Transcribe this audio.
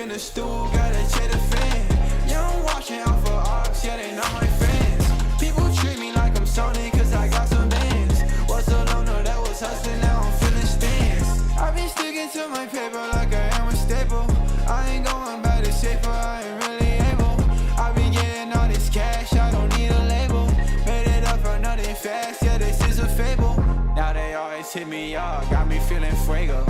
in the stool, got a the fan. Yeah, I'm watching out for ops, yeah, they not my friends. People treat me like I'm Sony, cause I got some bands. Was a loner that was hustling, now I'm feeling stands. I've been sticking to my paper like I am a staple. I ain't going back to safer, I ain't really able. I be getting all this cash, I don't need a label. Made it up for nothing fast, yeah, this is a fable. Now they always hit me up, got me feeling fuego.